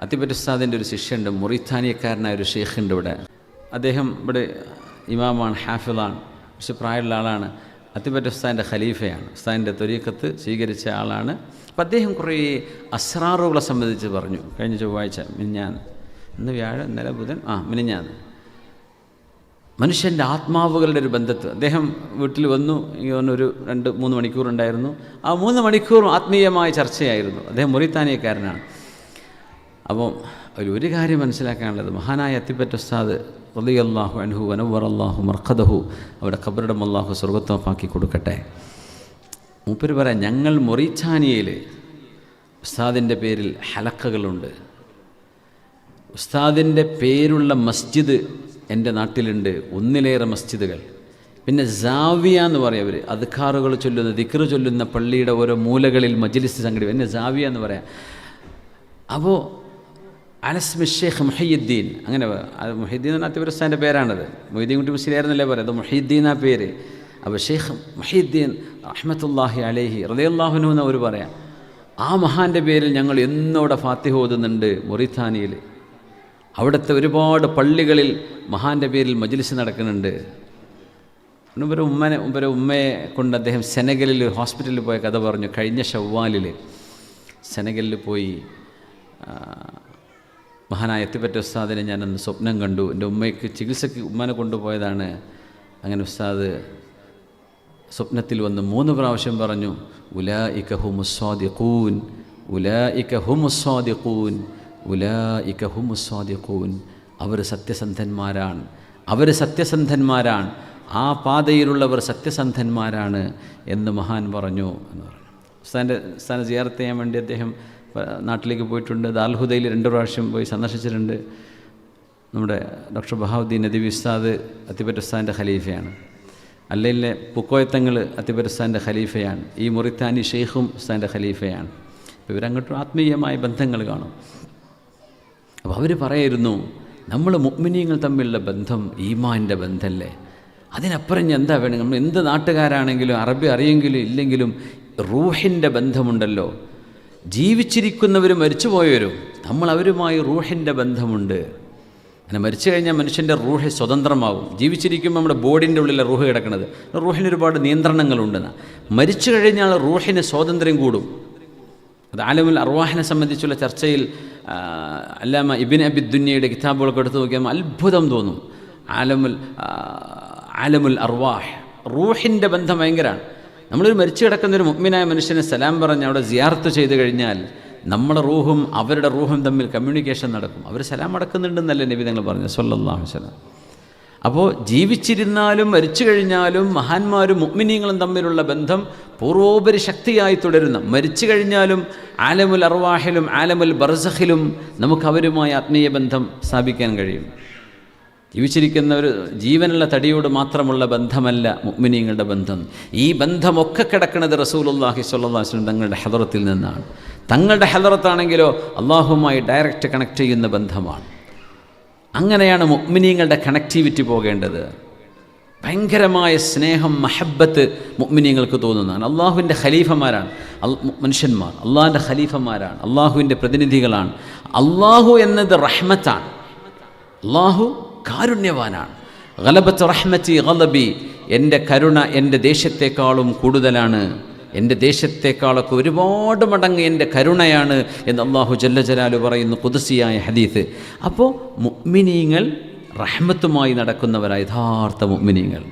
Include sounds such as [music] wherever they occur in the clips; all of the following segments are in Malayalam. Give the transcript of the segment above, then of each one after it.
അത്തിപ്പറ്റ ഉസ്താദിന്റെ ഒരു ശിഷ്യുണ്ട് മുറിത്താനിയക്കാരനായ ഒരു ഷെയ്ഖുണ്ട് ഇവിടെ. അദ്ദേഹം ഇവിടെ ഇമാമാണ് ഹാഫിളാണ് പക്ഷെ പ്രായമുള്ള ആളാണ്. അത്തിപ്പറ്റ ഉസ്താദിന്റെ ഖലീഫയാണ്. ഉസ്താദിന്റെ തൊരീക്കത്ത് സ്വീകരിച്ച ആളാണ്. അപ്പം അദ്ദേഹം കുറേ അസ്രാറുകളെ സംബന്ധിച്ച് പറഞ്ഞു. കഴിഞ്ഞ ചൊവ്വാഴ്ച മിനിഞ്ഞാൻ ഇന്ന് വ്യാഴം ഇന്നലെ ബുധൻ ആ മിനിഞ്ഞാന്ന്. മനുഷ്യന്റെ ആത്മാവുകളുടെ ഒരു ബന്ധത്ത്. അദ്ദേഹം വീട്ടിൽ വന്നു ഒരു രണ്ട് മൂന്ന് മണിക്കൂറുണ്ടായിരുന്നു. ആ മൂന്ന് മണിക്കൂറും ആത്മീയമായ ചർച്ചയായിരുന്നു. അദ്ദേഹം മുറിത്താനിയക്കാരനാണ്. അപ്പോൾ ഒരു കാര്യം മനസ്സിലാക്കാനുള്ളത്. മഹാനായ അത്തിപ്പറ്റ ഉസ്താദ് റലി അള്ളാഹു അൻഹു വനവർ അള്ളാഹു മർഖദഹു അവിടെ ഖബറിടം അള്ളാഹു സ്വർഗത്വമാക്കി കൊടുക്കട്ടെ. മൂപ്പര് പറയാം ഞങ്ങൾ മൊറീച്ചാനിയയിൽ ഉസ്താദിന്റെ പേരിൽ ഹലക്കകളുണ്ട്. ഉസ്താദിന്റെ പേരുള്ള മസ്ജിദ് എന്റെ നാട്ടിലുണ്ട്. ഒന്നിലേറെ മസ്ജിദുകൾ. പിന്നെ ജാവിയ എന്ന് പറയും അവർ അധികാറുകൾ ചൊല്ലുന്ന ദിക്റ് ചൊല്ലുന്ന പള്ളിയുടെ ഓരോ മൂലകളിൽ മജ്ലിസ് സംഘടിപ്പിക്കും. എന്നെ ജാവിയ എന്ന് പറയാം. അപ്പോൾ അനസ്മി ഷേഖ് മുഹയ്യുദ്ദീൻ. അങ്ങനെ അത് മുഹീദ്ദീൻ എന്ന അത്തിപുരസ്ഥാന്റെ പേരാണത്. മൊയ്തീൻ കുട്ടി മുസ്ലിയായിരുന്നല്ലേ പറയാം അത് മുഹീദ്ദീൻ ആ പേര്. അപ്പോൾ ഷെയ്ഖ് മുഹീദ്ദീൻ അഹമ്മത്തുല്ലാഹി അലേഹി റലിയല്ലാഹുനു എന്ന് അവർ പറയാം. ആ മഹാന്റെ പേരിൽ ഞങ്ങൾ എന്നോടെ ഫാത്തിഹ ഓതുന്നുണ്ട് മൊറിത്താനിയിൽ. അവിടുത്തെ ഒരുപാട് പള്ളികളിൽ മഹാന്റെ പേരിൽ മജ്ലിസ് നടക്കുന്നുണ്ട്. ഇവരെ ഉമ്മനെ ഇവരെ ഉമ്മയെ കൊണ്ട് അദ്ദേഹം സെനഗലിൽ ഹോസ്പിറ്റലിൽ പോയ കഥ പറഞ്ഞു. കഴിഞ്ഞ ഷവ്വാലിൽ സെനഗലിൽ പോയി മഹാനായ എത്തിപ്പറ്റ ഉസ്താദിനെ ഞാനന്ന് സ്വപ്നം കണ്ടു. എന്റെ ഉമ്മയ്ക്ക് ചികിത്സയ്ക്ക് ഉമ്മനെ കൊണ്ടുപോയതാണ്. അങ്ങനെ ഉസ്താദ് സ്വപ്നത്തിൽ വന്ന് മൂന്ന് പ്രാവശ്യം പറഞ്ഞു ഉലാ ഇക ഹുമുസ്വാദിഖൂൻ ഉലാ ഇക ഹുമുസ്വാദിഖൂൻ ഉലാ ഇക ഹുമുസ്വാദിഖൂൻ അവർ സത്യസന്ധന്മാരാണ്. അവർ സത്യസന്ധന്മാരാണ്. ആ പാതയിലുള്ളവർ സത്യസന്ധന്മാരാണ് എന്ന് മഹാൻ പറഞ്ഞു എന്ന് പറഞ്ഞു. ഉസ്താന്റെ ഉസ്താനെ ചെയ്യാൻ വേണ്ടി അദ്ദേഹം നാട്ടിലേക്ക് പോയിട്ടുണ്ട്. ദാൽഹുദയിൽ രണ്ട് പ്രാവശ്യം പോയി സന്ദർശിച്ചിട്ടുണ്ട്. നമ്മുടെ ഡോക്ടർ ബഹാവുദ്ദീൻ നദീബ് ഉസ്താദ് അത്തിപ്പറ്റുസ്താദിന്റെ ഖലീഫയാണ്. അല്ലയിലെ പുക്കോയത്തങ്ങൾ അത്തിപ്പറ്റുസ്താദിന്റെ ഖലീഫയാണ്. ഈ മുറിത്താനി ഷെയ്ഖും ഉസ്താദിന്റെ ഖലീഫയാണ്. അപ്പോൾ ഇവരങ്ങോട്ടും ആത്മീയമായ ബന്ധങ്ങൾ കാണും. അപ്പോൾ അവർ പറയായിരുന്നു നമ്മൾ മുഗ്മിനീങ്ങൾ തമ്മിലുള്ള ബന്ധം ഈമാന്റെ ബന്ധമല്ലേ അതിനപ്പുറം ഞാൻ എന്താ വേണം? നമ്മൾ എന്ത് നാട്ടുകാരാണെങ്കിലും അറബി അറിയെങ്കിലും ഇല്ലെങ്കിലും റൂഹിന്റെ ബന്ധമുണ്ടല്ലോ. ജീവിച്ചിരിക്കുന്നവരും മരിച്ചുപോയവരും നമ്മൾ അവരുമായി റൂഹിന്റെ ബന്ധമുണ്ട്. അങ്ങനെ മരിച്ചു കഴിഞ്ഞാൽ മനുഷ്യന്റെ റൂഹ് സ്വതന്ത്രമാവും. ജീവിച്ചിരിക്കുമ്പോൾ നമ്മുടെ ബോഡിന്റെ ഉള്ളിലെ റൂഹ് കിടക്കുന്നത് റൂഹിന് ഒരുപാട് നിയന്ത്രണങ്ങളുണ്ടെന്ന് മരിച്ചു കഴിഞ്ഞാൽ റൂഹിന് സ്വാതന്ത്ര്യം കൂടും. അത് ആലമുൽ അർവാഹിനെ സംബന്ധിച്ചുള്ള ചർച്ചയിൽ അല്ലാമ ഇബിൻ അബി ദുന്യയുടെ കിതാബുകളൊക്കെ എടുത്ത് നോക്കിയാൽ അത്ഭുതം തോന്നും. ആലമുൽ ആലമുൽ അർവാഹ്. റൂഹിന്റെ ബന്ധം ഭയങ്കരമാണ് നമ്മളൊരു മരിച്ചു കിടക്കുന്ന ഒരു മുഗ്മിനായ മനുഷ്യനെ സലാം പറഞ്ഞ് അവിടെ സിയാർത്ത് ചെയ്ത് കഴിഞ്ഞാൽ നമ്മുടെ റൂഹും അവരുടെ റൂഹും തമ്മിൽ കമ്മ്യൂണിക്കേഷൻ നടക്കും. അവർ സലാം അടക്കുന്നുണ്ടെന്നല്ലേ നബി നിങ്ങൾ പറഞ്ഞു സല്ലല്ലാഹു അലൈഹി വസല്ലം. അപ്പോൾ ജീവിച്ചിരുന്നാലും മരിച്ചു കഴിഞ്ഞാലും മഹാന്മാരും മുഗ്മിനീങ്ങളും തമ്മിലുള്ള ബന്ധം പൂർവോപരി ശക്തിയായി തുടരുന്ന. മരിച്ചു കഴിഞ്ഞാലും ആലമുൽ അർവാഹിലും ആലമുൽ ബർസഖിലും നമുക്ക് അവരുമായി ആത്മീയ ബന്ധം സ്ഥാപിക്കാൻ കഴിയും. ജീവിച്ചിരിക്കുന്ന ഒരു ജീവനുള്ള തടിയോട് മാത്രമുള്ള ബന്ധമല്ല മുഗ്മിനീങ്ങളുടെ ബന്ധം. ഈ ബന്ധമൊക്കെ കിടക്കുന്നത് റസൂലുല്ലാഹി സ്വല്ലാസ്ലും തങ്ങളുടെ ഹദറത്തിൽ നിന്നാണ്. തങ്ങളുടെ ഹദറത്താണെങ്കിലോ അള്ളാഹുമായി ഡയറക്റ്റ് കണക്ട് ചെയ്യുന്ന ബന്ധമാണ്. അങ്ങനെയാണ് മുഗ്മിനീങ്ങളുടെ കണക്ടിവിറ്റി പോകേണ്ടത്. ഭയങ്കരമായ സ്നേഹം മഹബത്ത് മുഗ്മിനീങ്ങൾക്ക് തോന്നുന്നതാണ്. അള്ളാഹുവിന്റെ ഖലീഫമാരാണ്. മനുഷ്യന്മാർ. അള്ളാഹിന്റെ ഖലീഫമാരാണ്. അള്ളാഹുവിന്റെ പ്രതിനിധികളാണ്. അള്ളാഹു എന്നത് റഹ്മത്താണ്. അള്ളാഹു കാരുണ്യവാനാണ്. ഗലബത്ത് റഹ്മത്തി ഗലബി എന്റെ കരുണ എന്റെ ദേശത്തെക്കാളും കൂടുതലാണ്. എന്റെ ദേശത്തെക്കാളൊക്കെ ഒരുപാട് മടങ്ങ് എന്റെ കരുണയാണ് എന്ന് അള്ളാഹു ജല്ല ജലാലു പറയുന്നു കുതിസിയായ ഹദീത്ത് അപ്പോൾ മുഗ്മിനീങ്ങൾ റഹ്മത്തുമായി നടക്കുന്നവരായ യഥാർത്ഥ മുഗ്മിനീങ്ങൾ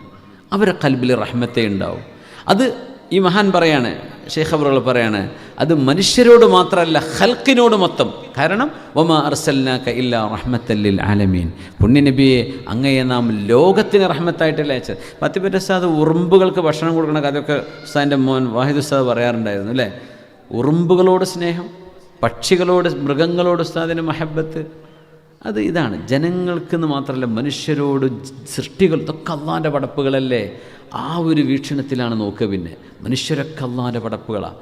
അവരെ കൽബിൽ റഹ്മത്തെ ഉണ്ടാവും. അത് ഈ മഹാൻ പറയാണ് ഷേഖ് അവറുകൾ പറയാണ് അത് മനുഷ്യരോട് മാത്രമല്ല ഹൽക്കിനോട് മൊത്തം. കാരണം ഒമ അർസൽനാക്ക ഇല്ല റഹ്മത്തല്ലിൽ ആലമീൻ. പുണ്യനബിയെ അങ്ങയെ നാം ലോകത്തിന് റഹ്മത്തായിട്ടല്ല അയച്ചത്. പത്തിപ്പറ്റ ഉസ്താദ് ഉറുമ്പുകൾക്ക് ഭക്ഷണം കൊടുക്കണ കഥയൊക്കെ ഉസ്താദിന്റെ മോൻ വാഹിദ് ഉസ്താദ് പറയാറുണ്ടായിരുന്നു അല്ലേ? ഉറുമ്പുകളോട് സ്നേഹം പക്ഷികളോട് മൃഗങ്ങളോട് ഉസ്താദിന് മഹബത്ത് അത് ഇതാണ്. ജനങ്ങൾക്കെന്ന് മാത്രമല്ല മനുഷ്യരോട് സൃഷ്ടികൾ ഇതൊക്കെ അള്ളാന്റെ പടപ്പുകളല്ലേ? ആ ഒരു വീക്ഷണത്തിലാണ് നോക്കുക പിന്നെ. മനുഷ്യരൊക്കെ അള്ളാന്റെ പടപ്പുകളാണ്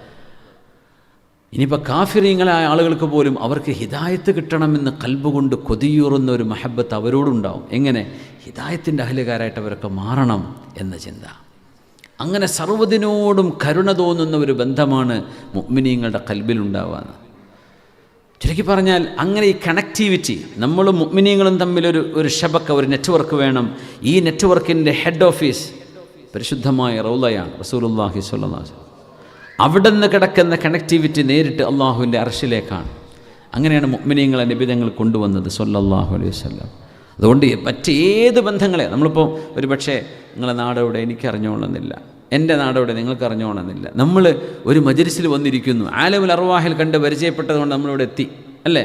ഇനിയിപ്പോൾ കാഫിറീങ്ങളായ ആളുകൾക്ക് പോലും അവർക്ക് ഹിദായത്ത് കിട്ടണമെന്ന് കൽബുകൊണ്ട് കൊതിയൂറുന്ന ഒരു മഹബത്ത് അവരോടുണ്ടാവും. എങ്ങനെ? ഹിദായത്തിന്റെ അഹലുകാരായിട്ട് അവരൊക്കെ മാറണം എന്ന ചിന്ത. അങ്ങനെ സർവതിനോടും കരുണ തോന്നുന്ന ഒരു ബന്ധമാണ് മുഗ്മിനീങ്ങളുടെ കൽബിലുണ്ടാവുക ചുരുക്കി പറഞ്ഞാൽ അങ്ങനെ ഈ കണക്ടിവിറ്റി നമ്മളും മുഗ്മിനീങ്ങളും തമ്മിലൊരു ഒരു ഷബക്ക ഒരു നെറ്റ്വർക്ക് വേണം. ഈ നെറ്റ്വർക്കിന്റെ ഹെഡ് ഓഫീസ് പരിശുദ്ധമായ റൗലയാണ് റസൂലുല്ലാഹി സ്വല്ലാസ് അവിടെ നിന്ന് കിടക്കുന്ന കണക്ടിവിറ്റി നേരിട്ട് അള്ളാഹുവിന്റെ അർഷിലേക്കാണ് അങ്ങനെയാണ് മുഗ്മിനീങ്ങളെ നിബിധങ്ങൾ കൊണ്ടുവന്നത് സൊല്ലാഹു അലൈഹി വല്ലം അതുകൊണ്ട് മറ്റേത് ബന്ധങ്ങളെ നമ്മളിപ്പോൾ ഒരു പക്ഷേ നിങ്ങളെ നാടെവിടെ എനിക്ക് അറിഞ്ഞോളന്നില്ല എന്റെ നാടെവിടെ നിങ്ങൾക്ക് അറിഞ്ഞോണമെന്നില്ല നമ്മൾ ഒരു മജരിസിൽ വന്നിരിക്കുന്നു. ആലമുൽ അറുവാഹിൽ കണ്ട് പരിചയപ്പെട്ടതുകൊണ്ട് നമ്മളിവിടെ എത്തി. അല്ലേ?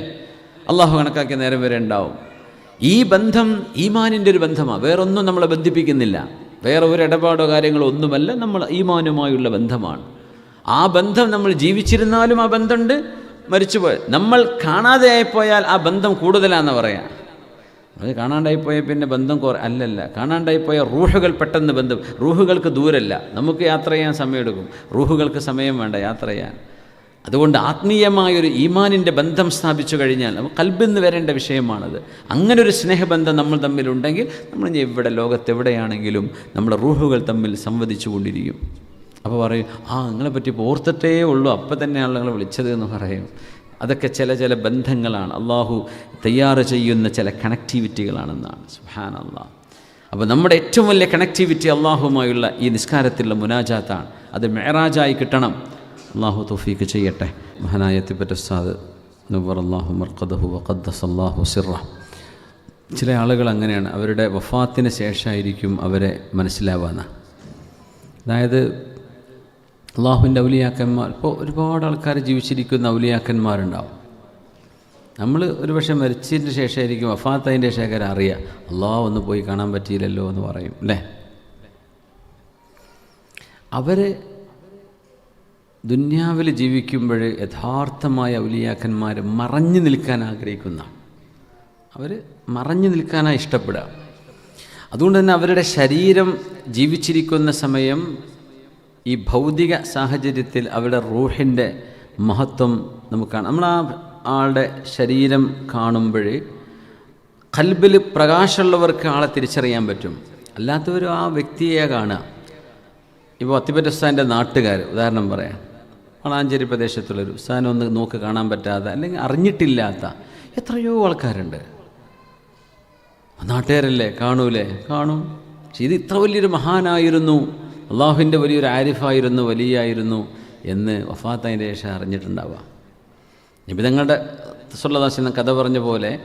അള്ളാഹു കണക്കാക്കിയ നേരം വരെ ഉണ്ടാവും. ഈ ബന്ധം ഈമാനിന്റെ ഒരു ബന്ധമാണ് വേറൊന്നും നമ്മളെ ബന്ധിപ്പിക്കുന്നില്ല. വേറെ ഒരു ഇടപാടോ കാര്യങ്ങളോ ഒന്നുമല്ല. നമ്മൾ ഈമാനുമായുള്ള ബന്ധമാണ്. ആ ബന്ധം നമ്മൾ ജീവിച്ചിരുന്നാലും ആ ബന്ധമുണ്ട്. മരിച്ചുപോയ നമ്മൾ കാണാതെയായി പോയാൽ ആ ബന്ധം കൂടുതലാണെന്ന് പറയാം. അത് കാണാണ്ടായിപ്പോയ പിന്നെ ബന്ധം കുറ അല്ലല്ല. കാണാണ്ടായിപ്പോയ റൂഹുകൾ പെട്ടെന്ന് ബന്ധം റൂഹുകൾക്ക് ദൂരല്ല. നമുക്ക് യാത്ര ചെയ്യാൻ സമയമെടുക്കും. റൂഹുകൾക്ക് സമയം വേണ്ട യാത്ര ചെയ്യാൻ. അതുകൊണ്ട് ആത്മീയമായൊരു ഈമാനിന്റെ ബന്ധം സ്ഥാപിച്ചു കഴിഞ്ഞാൽ നമുക്ക് കൽബെന്ന് വരേണ്ട വിഷയമാണത്. അങ്ങനെ ഒരു സ്നേഹബന്ധം നമ്മൾ തമ്മിലുണ്ടെങ്കിൽ നമ്മൾ എവിടെ ലോകത്തെവിടെയാണെങ്കിലും നമ്മുടെ റൂഹുകൾ തമ്മിൽ സംവദിച്ചു കൊണ്ടിരിക്കും. അപ്പോൾ പറയും ആ നിങ്ങളെ പറ്റി ഓർത്തിട്ടേ ഉള്ളൂ. അപ്പം തന്നെ ആളുകളെ വിളിച്ചത് എന്ന് പറയും. അതൊക്കെ ചില ചില ബന്ധങ്ങളാണ്. അള്ളാഹു തയ്യാറ് ചെയ്യുന്ന ചില കണക്ടിവിറ്റികളാണെന്നാണ് സുഹാൻ അള്ളാഹ് അപ്പോൾ നമ്മുടെ ഏറ്റവും വലിയ കണക്ടിവിറ്റി അള്ളാഹുമായുള്ള ഈ നിസ്കാരത്തിലുള്ള മുനാജാത്താണ്. അത് മെഹറാജായി കിട്ടണം. അള്ളാഹു തോഫീക്ക് ചെയ്യട്ടെ. മഹാനായ തിപ്പറ്റ ഉസ്താദ് അള്ളാഹു മർക്കദഹു വഖദ്ദസ് സിറ ചില ആളുകൾ അങ്ങനെയാണ്. അവരുടെ വഫാത്തിന് ശേഷമായിരിക്കും അവരെ മനസ്സിലാവാന്ന് അതായത് അള്ളാഹുവിന്റെ ഔലിയാക്കന്മാർ ഇപ്പോൾ ഒരുപാട് ആൾക്കാർ ജീവിച്ചിരിക്കുന്ന ഔലിയാക്കന്മാരുണ്ടാവും. നമ്മൾ ഒരുപക്ഷെ മരിച്ചതിന് ശേഷമായിരിക്കും വഫാത്തതിന്റെ ശേഖരം അറിയുക അള്ളാഹ് ഒന്ന് പോയി കാണാൻ പറ്റിയില്ലല്ലോ എന്ന് പറയും അല്ലേ? അവർ ദുന്യാവിൽ ജീവിക്കുമ്പോൾ യഥാർത്ഥമായ ഔലിയാക്കന്മാർ മറഞ്ഞു നിൽക്കാൻ ആഗ്രഹിക്കുന്ന അവർ മറഞ്ഞു നിൽക്കാനാണ് ഇഷ്ടപ്പെടുക. അതുകൊണ്ട് തന്നെ അവരുടെ ശരീരം ജീവിച്ചിരിക്കുന്ന സമയം ഈ ഭൗതിക സാഹചര്യത്തിൽ അവരുടെ റൂഹിന്റെ മഹത്വം നമുക്ക് കാണാം. നമ്മൾ ആ ആളുടെ ശരീരം കാണുമ്പോൾ കൽബിൽ പ്രകാശമുള്ളവർക്ക് ആളെ തിരിച്ചറിയാൻ പറ്റും. അല്ലാത്തവരും ആ വ്യക്തിയെ കാണുക. ഇപ്പോൾ അത്തിപ്പറ്റ ഉസ്താന്റെ നാട്ടുകാർ ഉദാഹരണം പറയാം. വളാഞ്ചേരി പ്രദേശത്തുള്ളൊരു ഉസ്താനെ ഒന്ന് നോക്ക് കാണാൻ പറ്റാതെ അല്ലെങ്കിൽ അറിഞ്ഞിട്ടില്ലാത്ത എത്രയോ ആൾക്കാരുണ്ട്. നാട്ടുകാരല്ലേ കാണൂലേ? കാണും. ഇത് ഇത്ര വലിയൊരു മഹാനായിരുന്നു. അള്ളാഹുവിന്റെ വലിയൊരു ആരിഫായിരുന്നു വലിയായിരുന്നു എന്ന് വഫാത്തതിന്റെ ശേഷം അറിഞ്ഞിട്ടുണ്ടാവുക. നിബിതങ്ങളുടെ സുല്ലാദാസ് എന്ന കഥ പറഞ്ഞ പോലെ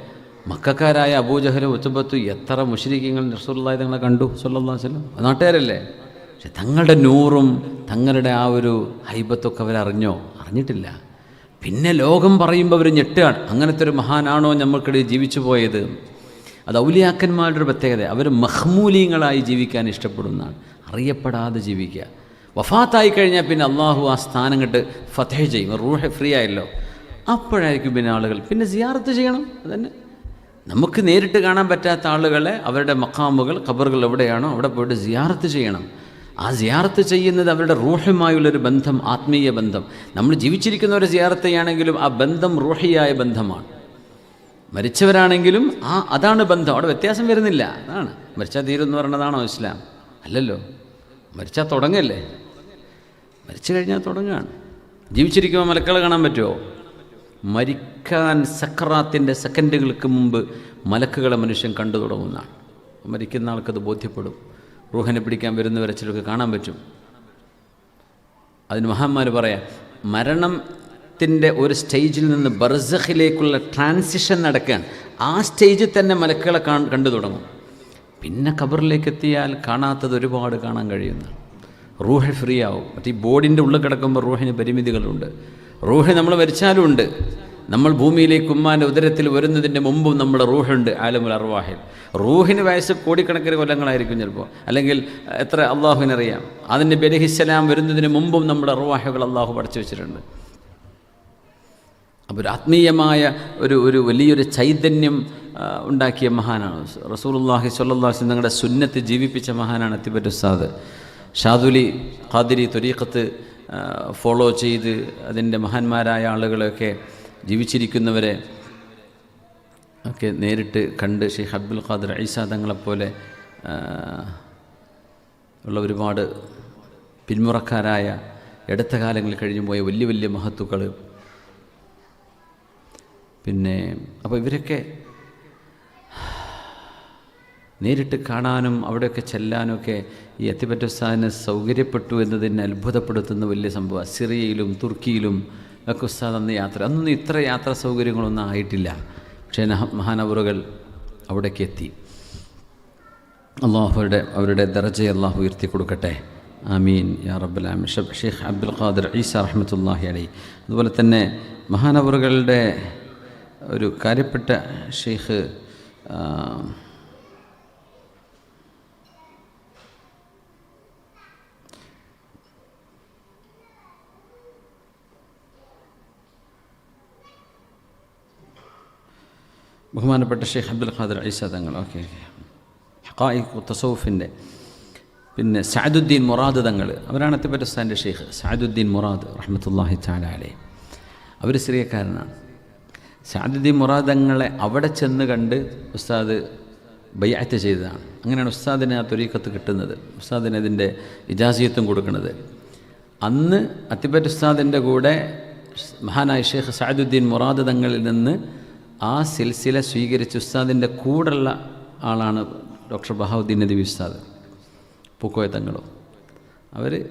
മക്കാരായ അബൂജഹലും ഉത്തുബത്തു എത്ര മുഷരിക്കങ്ങൾ റസൂല്ലായി തങ്ങളെ കണ്ടു സുല്ലാസ്ലം നാട്ടുകാരല്ലേ? പക്ഷെ തങ്ങളുടെ നൂറും തങ്ങളുടെ ആ ഒരു ഹൈബത്തൊക്കെ അവരറിഞ്ഞോ? അറിഞ്ഞിട്ടില്ല. പിന്നെ ലോകം പറയുമ്പോൾ അവർ ഞെട്ടുകയാണ്. അങ്ങനത്തെ ഒരു മഹാനാണോ നമ്മൾക്കിടയിൽ ജീവിച്ചു പോയത്? അത് ഔലിയാക്കന്മാരുടെ പ്രത്യേകത. അവർ മഹ്മൂലിയങ്ങളായി ജീവിക്കാൻ ഇഷ്ടപ്പെടുന്നതാണ്. അറിയപ്പെടാതെ ജീവിക്കുക. വഫാത്തായി കഴിഞ്ഞാൽ പിന്നെ അള്ളാഹു ആ സ്ഥാനം കണ്ട് ഫതേഹ് ചെയ്യും. റൂഹ് ഫ്രീ ആയല്ലോ. അപ്പോഴായിരിക്കും പിന്നെ ആളുകൾ പിന്നെ സിയാറത്ത് ചെയ്യണം. അതന്നെ. നമുക്ക് നേരിട്ട് കാണാൻ പറ്റാത്ത ആളുകളെ അവരുടെ മക്കാമുകൾ ഖബറുകൾ എവിടെയാണോ അവിടെ പോയിട്ട് സിയാറത്ത് ചെയ്യണം. ആ സിയാറത്ത് ചെയ്യുന്നത് അവരുടെ റൂഹുമായുള്ളൊരു ബന്ധം ആത്മീയ ബന്ധം. നമ്മൾ ജീവിച്ചിരിക്കുന്നവരെ ചെയ്യുകയാണെങ്കിലും ആ ബന്ധം റൂഹിയായ ബന്ധമാണ്. മരിച്ചവരാണെങ്കിലും ആ അതാണ് ബന്ധം. അവിടെ വ്യത്യാസം വരുന്നില്ല. അതാണ്. മരിച്ചാൽ തീരുമെന്ന് പറയുന്നതാണോ ഇസ്ലാം? അല്ലല്ലോ. മരിച്ചാൽ തുടങ്ങല്ലേ? മരിച്ചു കഴിഞ്ഞാൽ തുടങ്ങുകയാണ് ജീവിച്ചിരിക്കുമ്പോൾ മലക്കളെ കാണാൻ പറ്റുമോ മരിക്കാൻ സക്രാത്തിന്റെ സെക്കൻഡുകൾക്ക് മുമ്പ് മലക്കുകളെ മനുഷ്യൻ കണ്ടു തുടങ്ങുന്നതാണ്. മരിക്കുന്ന ആൾക്കത് ബോധ്യപ്പെടും. റൂഹനെ പിടിക്കാൻ വരുന്നവരെ ചിലർക്ക് കാണാൻ പറ്റും. അതിന് മഹാന്മാർ പറയാം മരണത്തിന്റെ ഒരു സ്റ്റേജിൽ നിന്ന് ബർസഖിലേക്കുള്ള ട്രാൻസിഷൻ നടക്കുകയാണ് ആ സ്റ്റേജിൽ തന്നെ മലക്കുകളെ കണ്ടു തുടങ്ങും. പിന്നെ ഖബറിലേക്ക് എത്തിയാൽ കാണാത്തത് ഒരുപാട് കാണാൻ കഴിയുന്നു. റൂഹ് ഫ്രീ ആവും മറ്റേ ഈ ബോഡിന്റെ ഉള്ളിൽ കിടക്കുമ്പോൾ റൂഹിന് പരിമിതികളുണ്ട്. റൂഹ് നമ്മൾ മരിച്ചാലും ഉണ്ട്. നമ്മൾ ഭൂമിയിലേക്ക് ഉമ്മാന്റെ ഉദരത്തിൽ വരുന്നതിന്റെ മുമ്പും നമ്മുടെ റൂഹുണ്ട് ആലമുൽ അർവാഹിൽ. റൂഹിന് വയസ്സ് കോടിക്കണക്കിന് കൊല്ലങ്ങളായിരിക്കും ചിലപ്പോൾ അല്ലെങ്കിൽ എത്ര അള്ളാഹുവിനറിയാം. അതിന്റെ ബലഹിസ്സലാം വരുന്നതിന് മുമ്പും നമ്മുടെ അർവാഹുകൾ അള്ളാഹു പഠിച്ചു വെച്ചിട്ടുണ്ട്. അപ്പോൾ ഒരു ആത്മീയമായ ഒരു ഒരു വലിയൊരു ചൈതന്യം ഉണ്ടാക്കിയ മഹാനാണ്. റസൂലുല്ലാഹി സ്വല്ലാസ് നിങ്ങളുടെ സുന്നത്ത് ജീവിപ്പിച്ച മഹാനാണ് തിബറ്റ് ഉസ്താദ്. ഷാദുലി ഖാദിരി തൊരീഖത്ത് ഫോളോ ചെയ്ത് അതിന്റെ മഹാന്മാരായ ആളുകളെയൊക്കെ ജീവിച്ചിരിക്കുന്നവരെ ഒക്കെ നേരിട്ട് കണ്ട് ഷെയ്ഖ് അബ്ദുൽ ഖാദർ ഐസ തങ്ങളെപ്പോലെ ഉള്ള ഒരുപാട് പിന്മുറക്കാരായ എടുത്ത കാലങ്ങളിൽ കഴിഞ്ഞു പോയ വലിയ വലിയ മഹത്തുക്കൾ പിന്നെ അപ്പോൾ ഇവരൊക്കെ നേരിട്ട് കാണാനും അവിടെയൊക്കെ ചെല്ലാനൊക്കെ ഈ അത്തിപ്പറ്റ ഉസ്താദിന് സൗകര്യപ്പെട്ടു എന്നതിനെ അത്ഭുതപ്പെടുത്തുന്ന വലിയ സംഭവം. സിറിയയിലും തുർക്കിയിലും ഒക്കെ ഉസ്താദ് അന്ന് യാത്ര. അന്നൊന്നും ഇത്ര യാത്രാ സൗകര്യങ്ങളൊന്നും ആയിട്ടില്ല. പക്ഷേ മഹാനവറുകൾ അവിടേക്ക് എത്തി. അള്ളാഹുവരുടെ അവരുടെ ദർജയെ അള്ളാഹു ഉയർത്തി കൊടുക്കട്ടെ. ആമീൻ. യാ റബ്ബുലാമി ഷെയ്ഖ് അബ്ദുൽ ഖാദർ ഈസ റഹ്മത്തുല്ലാഹി അലി അതുപോലെ തന്നെ മഹാനവറുകളുടെ ഒരു കാര്യപ്പെട്ട ഷെയ്ഖ് ബഹുമാനപ്പെട്ട ഷെയ്ഖ് അബ്ദുൽ ഖാദർ ഐസ തങ്ങൾ. ഓക്കെ. ഹക്കായിഖ് തസൗഫിന്റെ പിന്നെ സഅദുദ്ദീൻ മുറാദ് തങ്ങൾ. അവരാണ് അത്തിപ്പറ്റസ്ഥാന്റെ ഷെയ്ഖ് സഅദുദ്ദീൻ മുറാദ് റഹ്മത്തുല്ലാഹി ചാല അലേ. അവർ സിറിയക്കാരനാണ്. സഅദുദ്ദീൻ മുറാദ് തങ്ങളെ അവിടെ ചെന്ന് കണ്ട് ഉസ്താദ് ബയ്യാറ്റ് ചെയ്തതാണ്. അങ്ങനെയാണ് ഉസ്താദിന് ആ തൊരീക്കത്ത് കിട്ടുന്നത്. ഉസ്താദിന് അതിന്റെ ഇജാസിയത്തും കൊടുക്കുന്നത്. അന്ന് അത്തിപ്പറ്റ ഉസ്താദിന്റെ കൂടെ മഹാനായ ഷെയ്ഖ് സഅദുദ്ദീൻ മുറാദ് തങ്ങളിൽ നിന്ന് ആ സിൽസില സ്വീകരിച്ച ഉസ്താദിന്റെ കൂടെയുള്ള ആളാണ് ഡോക്ടർ ബഹാവുദ്ദീൻ നദി ഉസ്താദ് പൂക്കോയ തങ്ങളോ. അവർ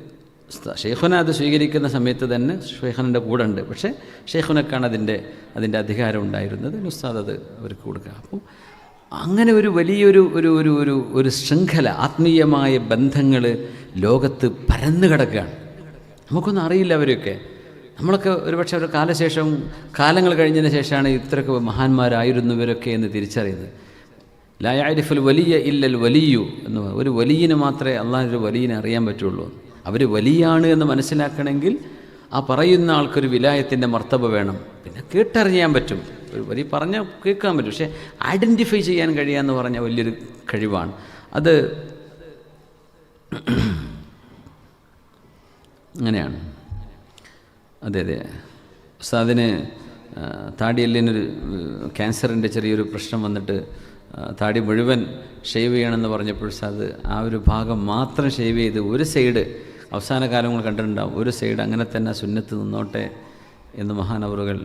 ഷെയ്ഖുന അത് സ്വീകരിക്കുന്ന സമയത്ത് തന്നെ ഷെയ്ഖുനന്റെ കൂടെ ഉണ്ട് പക്ഷേ ഷെയ്ഖുനക്കാണ് അതിന്റെ അതിന്റെ അധികാരം ഉണ്ടായിരുന്നത്. ഉസ്താദ് അത് അവർക്ക് കൊടുക്കുക. അപ്പോൾ അങ്ങനെ ഒരു വലിയൊരു ഒരു ഒരു ഒരു ഒരു ശൃംഖല ആത്മീയമായ ബന്ധങ്ങൾ ലോകത്ത് പരന്നു കിടക്കുകയാണ് നമുക്കൊന്നും അറിയില്ല അവരൊക്കെ നമ്മളൊക്കെ ഒരുപക്ഷെ ഒരു കാലശേഷം കാലങ്ങൾ കഴിഞ്ഞതിന് ശേഷമാണ് ഇത്രയൊക്കെ മഹാന്മാരായിരുന്നു ഇവരൊക്കെ എന്ന് തിരിച്ചറിയുന്നത്. ലായാരിഫുൽ വലിയ ഇല്ലൽ വലിയു എന്ന് ഒരു വലിയന് മാത്രമേ അള്ളാഹൊരു വലിയനെ അറിയാൻ പറ്റുള്ളൂ. അവർ വലിയാണ് എന്ന് മനസ്സിലാക്കണമെങ്കിൽ ആ പറയുന്ന ആൾക്കൊരു വിലായത്തിന്റെ മർത്തബ വേണം. പിന്നെ കേട്ടറിയാൻ പറ്റും. ഒരു വലിയ പറഞ്ഞാൽ കേൾക്കാൻ പറ്റും. പക്ഷേ ഐഡന്റിഫൈ ചെയ്യാൻ കഴിയാന്ന് പറഞ്ഞ വലിയൊരു കഴിവാണ്. അത് [clears throat] അങ്ങനെയാണ്. അതെ അതെ. ഉസ്താദിന് താടിയെല്ലിനൊരു ക്യാൻസറിന്റെ ചെറിയൊരു പ്രശ്നം വന്നിട്ട് താടി മുഴുവൻ ഷേവ് ചെയ്യണമെന്ന് പറഞ്ഞപ്പോൾ ഉസ്താദ് ആ ഒരു ഭാഗം മാത്രം ഷേവ് ചെയ്ത് ഒരു സൈഡ് അവസാന കാലങ്ങൾ കണ്ടിട്ടുണ്ടാവും ഒരു സൈഡ് അങ്ങനെ തന്നെ സുന്നത്ത് നിന്നോട്ടെ എന്ന് മഹാനവറുകൾ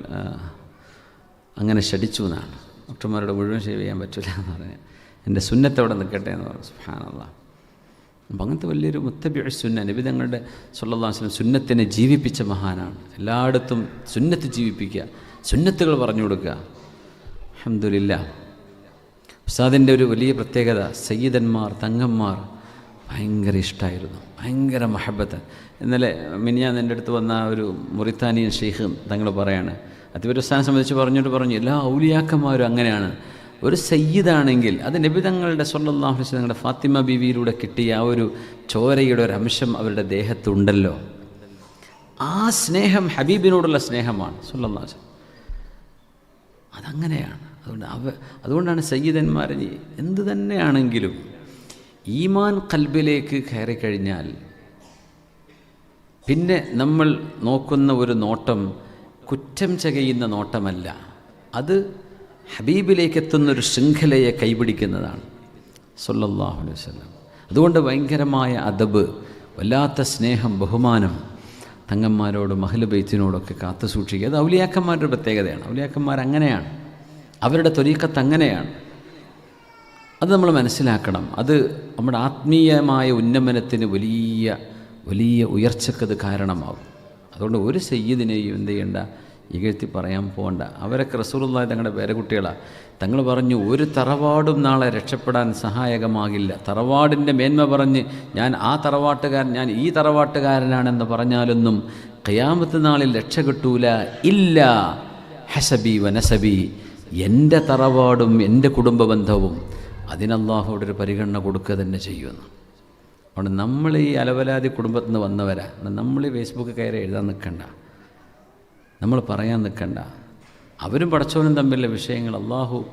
അങ്ങനെ ഷടിച്ചു എന്നാണ്. ഡോക്ടർമാരോട് മുഴുവൻ ഷേവ് ചെയ്യാൻ പറ്റില്ല എന്ന് പറഞ്ഞ് എന്റെ സുന്നത്തവിടെ നിൽക്കട്ടെ? എന്ന് പറഞ്ഞു. സുഹാനുള്ള അപ്പം അങ്ങനത്തെ വലിയൊരു മുത്തബി സുന്ന നബി തങ്ങളുടെ സല്ലാസ്ലം സുന്നത്തിനെ ജീവിപ്പിച്ച മഹാനാണ്. എല്ലായിടത്തും സുന്നത്ത് ജീവിപ്പിക്കുക സുന്നത്തുകൾ പറഞ്ഞു കൊടുക്കുക. അഹമ്മദില്ല ഉസ്താദിന്റെ ഒരു വലിയ പ്രത്യേകത സയ്യിദന്മാർ തങ്ങന്മാർ ഭയങ്കര ഇഷ്ടമായിരുന്നു ഭയങ്കര മഹബത്ത്. ഇന്നലെ മിനിയാൻ എന്റെ അടുത്ത് വന്ന ഒരു മുറിത്താനിയൻ ഷെയ്ഖ് തങ്ങൾ പറയാണ് അതിവരുടെ ഉസ്താദിനെ സംബന്ധിച്ച് പറഞ്ഞിട്ട് പറഞ്ഞു എല്ലാ ഔലിയാക്കന്മാരും അങ്ങനെയാണ്. ഒരു സയ്യിദാണെങ്കിൽ അത് നബിതങ്ങളുടെ വസല്ലം തങ്ങളുടെ ഫാത്തിമ ബീവിയിലൂടെ കിട്ടിയ ആ ഒരു ചോരയുടെ ഒരു അംശം അവരുടെ ദേഹത്തുണ്ടല്ലോ. ആ സ്നേഹം ഹബീബിനോടുള്ള സ്നേഹമാണ് വസല്ലം. അതങ്ങനെയാണ്. അതുകൊണ്ട് അവ അതുകൊണ്ടാണ് സയ്യിദന്മാർ എന്ത് തന്നെയാണെങ്കിലും ഈമാൻ കൽബിലേക്ക് കയറിക്കഴിഞ്ഞാൽ പിന്നെ നമ്മൾ നോക്കുന്ന ഒരു നോട്ടം കുറ്റം ചകയുന്ന നോട്ടമല്ല. അത് ഹബീബിലേക്ക് എത്തുന്ന ഒരു ശൃംഖലയെ കൈപിടിക്കുന്നതാണ് സല്ലാഹു അലൈഹി വസല്ലം. അതുകൊണ്ട് ഭയങ്കരമായ അദബ് വല്ലാത്ത സ്നേഹം ബഹുമാനം തങ്ങന്മാരോട് മഹലുബൈത്തിനോടൊക്കെ കാത്തു സൂക്ഷിക്കുക. അത് ഔലിയാക്കന്മാരുടെ പ്രത്യേകതയാണ്. ഔലിയാക്കന്മാർ അങ്ങനെയാണ്. അവരുടെ തൊരീക്കത്ത് അങ്ങനെയാണ്. അത് നമ്മൾ മനസ്സിലാക്കണം. അത് നമ്മുടെ ആത്മീയമായ ഉന്നമനത്തിന് വലിയ വലിയ ഉയർച്ചക്കത് കാരണമാകും അതുകൊണ്ട് ഒരു സയ്യിദിനെയും എന്ത് ചെയ്യണ്ട? ഇകഴ്ത്തി പറയാൻ പോകണ്ട. അവരൊക്കെ റസൂറുള്ള തങ്ങളുടെ പേരക്കുട്ടികളാണ് തങ്ങൾ പറഞ്ഞു ഒരു തറവാടും നാളെ രക്ഷപ്പെടാൻ സഹായകമാകില്ല. തറവാടിന്റെ മേന്മ പറഞ്ഞ് ഞാൻ ആ തറവാട്ടുകാരൻ ഞാൻ ഈ തറവാട്ടുകാരനാണെന്ന് പറഞ്ഞാലൊന്നും കയാമത്ത് നാളിൽ രക്ഷ കിട്ടൂല. ഇല്ല. ഹസബി വനസബി എന്റെ തറവാടും എന്റെ കുടുംബ ബന്ധവും അതിനല്ലാഹോടൊരു പരിഗണന കൊടുക്കുക തന്നെ ചെയ്യുമെന്ന് അതുകൊണ്ട് നമ്മൾ ഈ അലവലാതി കുടുംബത്തിൽ നിന്ന് വന്നവരാ. നമ്മൾ ഈ ഫേസ്ബുക്ക് കയറി എഴുതാൻ നിൽക്കണ്ട. നമ്മൾ പറയാൻ നിൽക്കണ്ട. അവരും പടച്ചവനും തമ്മിലുള്ള വിഷയങ്ങൾ അള്ളാഹു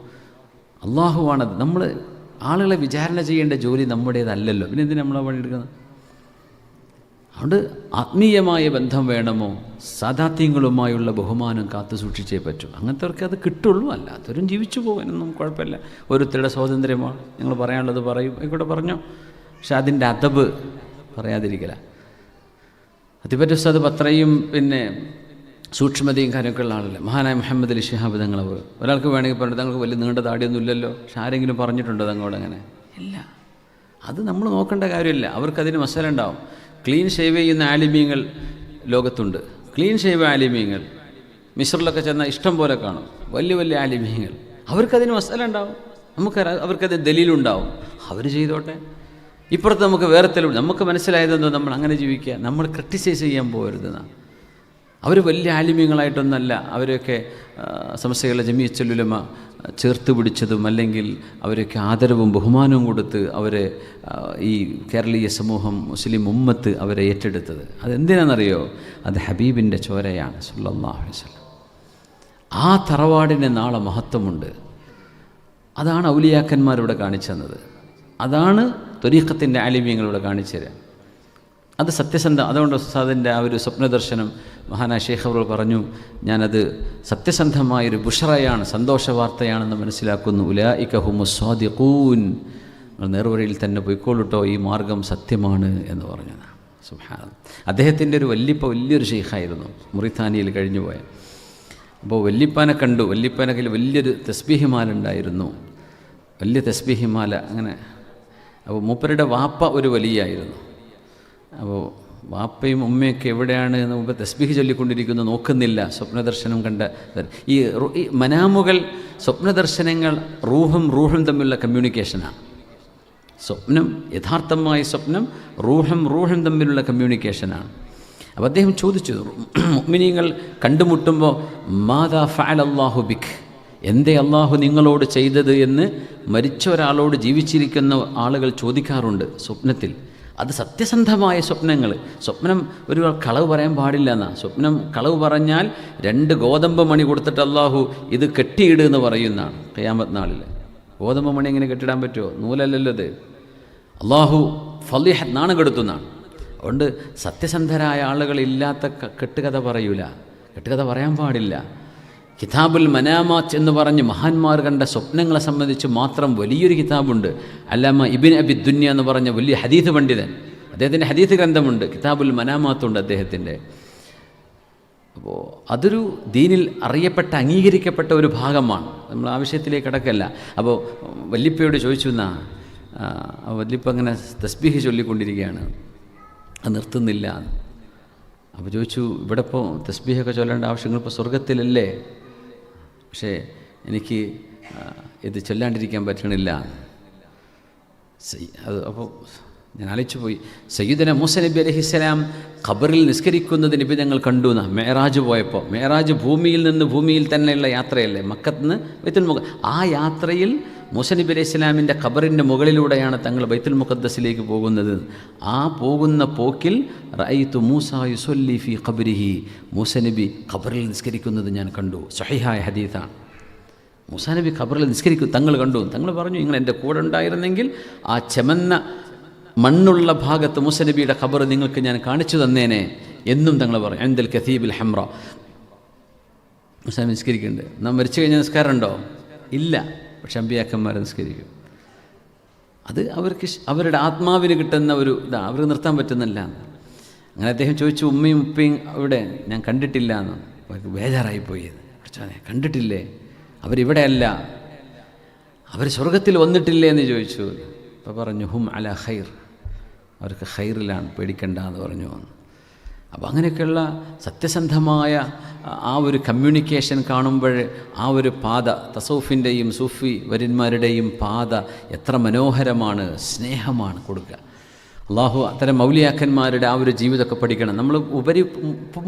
അള്ളാഹുവാണത് നമ്മൾ ആളുകളെ വിചാരണ ചെയ്യേണ്ട ജോലി നമ്മുടേതല്ലല്ലോ. പിന്നെ എന്തിനാ നമ്മളെ പണിയെടുക്കുന്നത് അതുകൊണ്ട് ആത്മീയമായ ബന്ധം വേണമോ? സാധാത്യങ്ങളുമായുള്ള ബഹുമാനം കാത്തു സൂക്ഷിച്ചേ പറ്റൂ. അങ്ങനത്തെവർക്ക് അത് കിട്ടുള്ളൂ. അല്ലാത്തവരും ജീവിച്ചു പോകാനൊന്നും കുഴപ്പമില്ല. ഓരോരുത്തരുടെ സ്വാതന്ത്ര്യമാണ്. ഞങ്ങൾ പറയാനുള്ളത് പറയും. ആയിക്കോട്ടെ പറഞ്ഞോ? പക്ഷെ അതിന്റെ അതബ് പറയാതിരിക്കല. അതിപ്പറ്റ ഉസ്താദ് അത്രയും പിന്നെ സൂക്ഷ്മതയും കാര്യമൊക്കെയുള്ള ആളല്ലേ. മഹാനായ മുഹമ്മദ് അലി ഷിഹാബ് തങ്ങൾ ഒരാൾക്ക് വേണമെങ്കിൽ പറഞ്ഞു തങ്ങൾക്ക് വലിയ നീണ്ട താടിയൊന്നും ഇല്ലല്ലോ പക്ഷെ ആരെങ്കിലും പറഞ്ഞിട്ടുണ്ടോ തങ്ങളോട് അങ്ങനെ? ഇല്ല. അത് നമ്മൾ നോക്കേണ്ട കാര്യമില്ല. അവർക്കതിന് മസാല ഉണ്ടാവും ക്ലീൻ ഷേവ് ചെയ്യുന്ന ആലിമീങ്ങൾ ലോകത്തുണ്ട്. ക്ലീൻ ഷേവ് ആലിമീങ്ങൾ. മിശ്രിലൊക്കെ ചെന്നാൽ ഇഷ്ടം പോലെ കാണും. വലിയ വലിയ ആലിമീങ്ങൾ. അവർക്കതിന് മസാല ഉണ്ടാവും നമുക്ക് അവർക്കത് ദലീലുണ്ടാവും. അവർ ചെയ്തോട്ടെ. ഇപ്പുറത്ത് നമുക്ക് വേറെ തെളിവ്. നമുക്ക് മനസ്സിലായതെന്തോ നമ്മൾ അങ്ങനെ ജീവിക്കുക. നമ്മൾ ക്രിട്ടിസൈസ് ചെയ്യാൻ പോകരുതെന്നാണ്. അവർ വലിയ ആലിമ്യങ്ങളായിട്ടൊന്നല്ല. അവരൊക്കെ സമസ്തകളെ ജമീച്ചല്ലുലമ ചേർത്ത് പിടിച്ചതും അല്ലെങ്കിൽ അവരൊക്കെ ആദരവും ബഹുമാനവും കൊടുത്ത് അവരെ ഈ കേരളീയ സമൂഹം മുസ്ലിം ഉമ്മത്ത് അവരെ ഏറ്റെടുത്തത്. അതെന്തിനാണെന്നറിയോ? അത് ഹബീബിന്റെ ചോരയാണ് സുല്ലാഹു വസല്ലം. ആ തറവാടിന് നാളെ മഹത്വമുണ്ട്. അതാണ് ഔലിയാക്കന്മാരിവിടെ കാണിച്ചു തന്നത്. അതാണ് ത്വരീഖത്തിന്റെ ആലിമ്യങ്ങളിവിടെ കാണിച്ചു തരാം അത് സത്യസന്ധ അതുകൊണ്ട് ഉസ്താദിന്റെ ആ ഒരു സ്വപ്നദർശനം മഹാനായ ഷേഖ് അവർ പറഞ്ഞു ഞാനത് സത്യസന്ധമായൊരു ബുഷറയാണ് സന്തോഷ വാർത്തയാണെന്ന് മനസ്സിലാക്കുന്നു ഇക സ്വാദിഖൂൻ. നിങ്ങൾ നേർവഴിയിൽ തന്നെ പോയിക്കോളൂട്ടോ ഈ മാർഗം സത്യമാണ് എന്ന് പറഞ്ഞത്. സുഹാൻ അദ്ദേഹത്തിന്റെ ഒരു വല്യപ്പ വലിയൊരു ഷെയ്ഖായിരുന്നു മുറിത്താനിയിൽ കഴിഞ്ഞു പോയ അപ്പോൾ വല്യപ്പാനെ കണ്ടു വല്യപ്പാനെ കയ്യിൽ വലിയൊരു തസ്ബീഹിമാല ഉണ്ടായിരുന്നു വലിയ തസ്ബീഹിമാല അങ്ങനെ. അപ്പോൾ മൂപ്പരുടെ വാപ്പ ഒരു വലിയായിരുന്നു. അപ്പോൾ വാപ്പയും ഉമ്മയൊക്കെ എവിടെയാണ് എന്ന് മുമ്പ് തസ്ബീഹ് ചൊല്ലിക്കൊണ്ടിരിക്കുന്നു നോക്കുന്നില്ല. സ്വപ്നദർശനം കണ്ട ഈ മനാമുകൾ സ്വപ്നദർശനങ്ങൾ റൂഹും റൂഹും തമ്മിലുള്ള കമ്മ്യൂണിക്കേഷനാണ് സ്വപ്നം യഥാർത്ഥമായ സ്വപ്നം റൂഹം റൂഹം തമ്മിലുള്ള കമ്മ്യൂണിക്കേഷനാണ് അപ്പോൾ അദ്ദേഹം ചോദിച്ചു മുഅ്മിനീങ്ങൾ കണ്ടുമുട്ടുമ്പോൾ മാതാ ഫാൽ അള്ളാഹു ബിഖ് എന്തേ അള്ളാഹു നിങ്ങളോട് ചെയ്തത് എന്ന് മരിച്ച ഒരാളോട് ജീവിച്ചിരിക്കുന്ന ആളുകൾ ചോദിക്കാറുണ്ട് സ്വപ്നത്തിൽ. അത് സത്യസന്ധമായ സ്വപ്നങ്ങൾ സ്വപ്നം ഒരു കളവ് പറയാൻ പാടില്ല എന്നാ. സ്വപ്നം കളവ് പറഞ്ഞാൽ രണ്ട് ഗോതമ്പ് മണി കൊടുത്തിട്ട് അള്ളാഹു ഇത് കെട്ടിയിട് എന്ന് പറയുന്നതാണ് കയ്യാമത് നാളിൽ ഗോതമ്പ് മണി എങ്ങനെ കെട്ടിടാൻ പറ്റുമോ നൂലല്ലല്ലോ ഇത്. അള്ളാഹു ഫലിഹ നാണം കെടുത്തുന്നതാണ്. അതുകൊണ്ട് സത്യസന്ധരായ ആളുകളില്ലാത്ത കെട്ടുകഥ പറയൂല. കെട്ടുകഥ പറയാൻ പാടില്ല. കിതാബുൽ മനാമാത്ത് എന്ന് പറഞ്ഞ് മഹാന്മാർ കണ്ട സ്വപ്നങ്ങളെ സംബന്ധിച്ച് മാത്രം വലിയൊരു കിതാബുണ്ട്. അല്ലാമ ഇബിൻ അബി ദുന്യ എന്ന് പറഞ്ഞ വലിയ ഹദീത് പണ്ഡിതൻ. അദ്ദേഹത്തിന്റെ ഹദീത് ഗ്രന്ഥമുണ്ട്. കിതാബുൽ മനാമാത്തുണ്ട് അദ്ദേഹത്തിന്റെ അപ്പോൾ അതൊരു ദീനിൽ അറിയപ്പെട്ട അംഗീകരിക്കപ്പെട്ട ഒരു ഭാഗമാണ്. നമ്മൾ ആവശ്യത്തിലേക്ക് കിടക്കല്ല. അപ്പോൾ വല്ലിപ്പയോട് ചോദിച്ചു എന്നാ വല്ലിപ്പ അങ്ങനെ തസ്ബീഹ് ചൊല്ലിക്കൊണ്ടിരിക്കുകയാണ്. അത് നിർത്തുന്നില്ല. അപ്പോൾ ചോദിച്ചു ഇവിടെ ഇപ്പോൾ തസ്ബീഹൊക്കെ ചൊല്ലേണ്ട ആവശ്യങ്ങൾ ഇപ്പോൾ സ്വർഗത്തിലല്ലേ പക്ഷേ എനിക്ക് ഇത് ചൊല്ലാണ്ടിരിക്കാൻ പറ്റണില്ല. അത് അപ്പോൾ ഞാൻ ആലോചിച്ചു പോയി. സയ്യിദന മൂസ നബി അലഹിസ്സലാം ഖബറിൽ നിസ്കരിക്കുന്നത് നബി ഞങ്ങൾ കണ്ടു എന്നാ മേറാജ് പോയപ്പോൾ മേറാജ് ഭൂമിയിൽ നിന്ന് ഭൂമിയിൽ തന്നെയുള്ള യാത്രയല്ലേ? മക്കത്ത് നിന്ന് ബൈത്തുൽ മുഖ ആ യാത്രയിൽ മൂസ നബി അലൈഹി ഇസ്ലാമിന്റെ ഖബറിന്റെ മുകളിലൂടെയാണ് തങ്ങൾ ബൈത്തുൽ മുഖദ്ദസിലേക്ക് പോകുന്നത്. ആ പോകുന്ന പോക്കിൽ റൈത്തു മൂസ യുസൊല്ലി ഫി ഖബരിഹി. മൂസനബി ഖബറിൽ നിസ്കരിക്കുന്നത് ഞാൻ കണ്ടു. സഹിഹായ ഹദീത്താണ് മൂസാനബി ഖബറിൽ നിസ്കരിക്കും തങ്ങൾ കണ്ടു. തങ്ങൾ പറഞ്ഞു നിങ്ങൾ എന്റെ കൂടെ ഉണ്ടായിരുന്നെങ്കിൽ ആ ചെമന്ന മണ്ണുള്ള ഭാഗത്ത് മൂസനബിയുടെ ഖബർ നിങ്ങൾക്ക് ഞാൻ കാണിച്ചു തന്നേനെ എന്നും തങ്ങൾ പറഞ്ഞു. എന്തൽ കഥീബിൽ ഹെമ്ര മുസാനബി നിസ്കരിക്കുന്നുണ്ട്. നാം മരിച്ചു കഴിഞ്ഞാൽ നിസ്കാരമുണ്ടോ ഇല്ല. പക്ഷെ അമ്പിയാക്കന്മാർ നിസ്കരിക്കും അത് അവർക്ക് അവരുടെ ആത്മാവിന് കിട്ടുന്ന ഒരു ഇതാ അവർക്ക് നിർത്താൻ പറ്റുന്നില്ല. അങ്ങനെ അദ്ദേഹം ചോദിച്ചു ഉമ്മയും ഉപ്പയും അവിടെ ഞാൻ കണ്ടിട്ടില്ല എന്ന്. അവർക്ക് ബേജാറായി പോയത് അച്ഛനെ കണ്ടിട്ടില്ലേ? അവരിവിടെയല്ല. അവർ സ്വർഗത്തിൽ വന്നിട്ടില്ലേ എന്ന് ചോദിച്ചു. അപ്പോൾ പറഞ്ഞു ഹും അല ഹൈർ അവർക്ക് ഖൈറിലാണ് പേടിക്കണ്ട എന്ന് പറഞ്ഞു അപ്പോൾ അങ്ങനെയൊക്കെയുള്ള സത്യസന്ധമായ ആ ഒരു കമ്മ്യൂണിക്കേഷൻ കാണുമ്പോൾ ആ ഒരു പാത തസൗഫിന്റെയും സൂഫി വര്യന്മാരുടെയും പാത എത്ര മനോഹരമാണ് സ്നേഹമാണ് കൊടുക്കുക. അള്ളാഹു അത്തരം മൗലിയാക്കന്മാരുടെ ആ ഒരു ജീവിതമൊക്കെ പഠിക്കണം. നമ്മൾ ഉപരി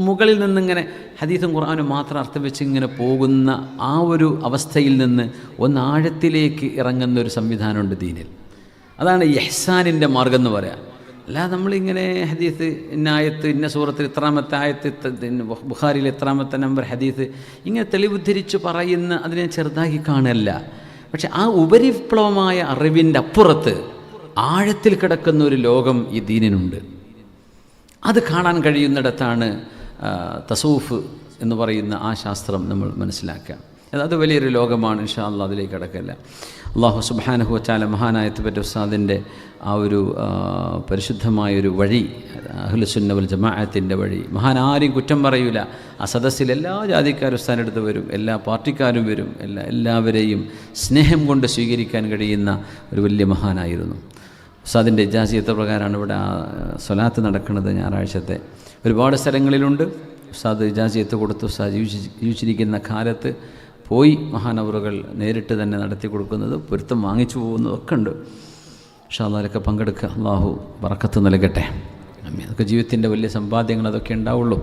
മുകളിൽ നിന്നിങ്ങനെ ഹദീസും ഖുർആാനും മാത്രം അർത്ഥം വെച്ച് ഇങ്ങനെ പോകുന്ന ആ ഒരു അവസ്ഥയിൽ നിന്ന് ഒന്ന് ആഴത്തിലേക്ക് ഇറങ്ങുന്ന ഒരു സംവിധാനമുണ്ട് ദീനിൽ. അതാണ് യഹ്സാനിന്റെ മാർഗം എന്ന് പറയാം. അല്ലാതെ നമ്മളിങ്ങനെ ഹദീസ് ഇന്ന ആയത്ത് ഇന്ന സൂറത്തിൽ ഇത്രാമത്തെ ആയത്ത് ഇത്രാമത്തെ ബുഖാരിയിൽ എത്രാമത്തെ നമ്പർ ഹദീസ് ഇങ്ങനെ തെളിവുദ്ധരിച്ച് പറയുന്ന അതിനെ ചെറുതാക്കി കാണല്ല. പക്ഷെ ആ ഉപരിപ്ലവമായ അറിവിന്റെ അപ്പുറത്ത് ആഴത്തിൽ കിടക്കുന്ന ഒരു ലോകം ഈ ദീനിനുണ്ട്. അത് കാണാൻ കഴിയുന്നിടത്താണ് തസൂഫ് എന്ന് പറയുന്ന ആ ശാസ്ത്രം നമ്മൾ മനസ്സിലാക്കുക. അത് വലിയൊരു ലോകമാണ് ഇൻഷാ അള്ളാഹ് അതിലേക്ക് കിടക്കില്ല. അള്ളാഹു സുബാനഹുവച്ചാല വച്ചാല മഹാനായത്ത് പറ്റ ഉസ്താദിന്റെ ആ ഒരു പരിശുദ്ധമായൊരു വഴി അഹ്ലുസുന്നവൽ ജമാഅത്തിന്റെ വഴി. മഹാൻ ആരും കുറ്റം പറയൂല. ആ സദസ്സിൽ എല്ലാ ജാതിക്കാരും സ്ഥാനെടുത്ത് വരും. എല്ലാ പാർട്ടിക്കാരും വരും. എല്ലാ എല്ലാവരെയും സ്നേഹം കൊണ്ട് സ്വീകരിക്കാൻ കഴിയുന്ന ഒരു വലിയ മഹാനായിരുന്നു. ഉസ്താദിന്റെ ഇജാസിയത്തെ പ്രകാരമാണ് ഇവിടെ ആ സ്വലാത്ത് നടക്കുന്നത് ഞായറാഴ്ചത്തെ. ഒരുപാട് സ്ഥലങ്ങളിലുണ്ട്. ഉസ്താദ് ഇജാസിയത്ത് കൊടുത്ത് ഉസ്താദ് ജീവിച്ച് ജീവിച്ചിരിക്കുന്ന കാലത്ത് പോയി മഹാനവറുകൾ നേരിട്ട് തന്നെ നടത്തി കൊടുക്കുന്നത് പൊരുത്തം വാങ്ങിച്ചു പോകുന്നതൊക്കെ ഉണ്ട്. പക്ഷേ അതിലൊക്കെ പങ്കെടുക്കുക അള്ളാഹു വറക്കത്ത് നൽകട്ടെ അതൊക്കെ ജീവിതത്തിന്റെ വലിയ സമ്പാദ്യങ്ങൾ അതൊക്കെ ഉണ്ടാവുള്ളൂ.